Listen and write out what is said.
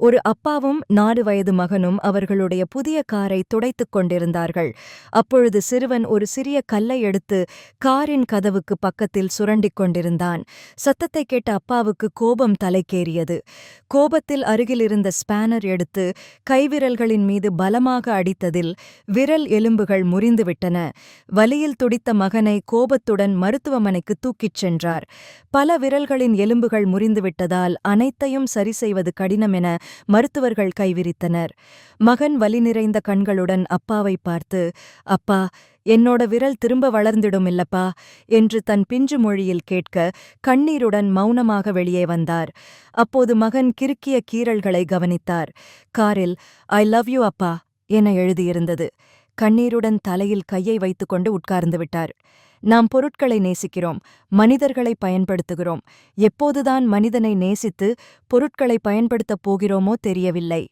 ஒரு அப்பாவும் நாலு வயது மகனும் அவர்களுடைய புதிய காரை துடைத்துக் கொண்டிருந்தார்கள். அப்பொழுது சிறுவன் ஒரு சிறிய கல்லை எடுத்து காரின் கதவுக்கு பக்கத்தில் சுரண்டிக் கொண்டிருந்தான். சத்தத்தை கேட்ட அப்பாவுக்கு கோபம் தலைக்கேறியது. கோபத்தில் அருகிலிருந்த ஸ்பேனர் எடுத்து கைவிரல்களின் மீது பலமாக அடித்ததில் விரல் எலும்புகள் முறிந்துவிட்டன. வலியில் துடித்த மகனை கோபத்துடன் மருத்துவமனைக்கு தூக்கிச் சென்றார். பல விரல்களின் எலும்புகள் முறிந்துவிட்டதால் அனைத்தையும் சரி செய்வது கடினம் என மருத்துவர்கள் கைவிரித்தனர். மகன் வலி நிறைந்த கண்களுடன் அப்பாவை பார்த்து அப்பா என்னோட விரல் திரும்ப வளர்ந்திடும் இல்லப்பா என்று தன் பிஞ்சு மொழியில் கேட்க கண்ணீருடன் மௌனமாக வெளியே வந்தார். அப்போது மகன் கிறுக்கிய கீறல்களை கவனித்தார். காரில் ஐ லவ் யூ அப்பா என எழுதியிருந்தது. கண்ணீருடன் தலையில் கையை வைத்துக்கொண்டு உட்கார்ந்து விட்டார். நாம் பொருட்களை நேசிக்கிறோம் மனிதர்களை பயன்படுத்துகிறோம். எப்போதுதான் மனிதனை நேசித்து பொருட்களை பயன்படுத்தப் போகிறோமோ தெரியவில்லை.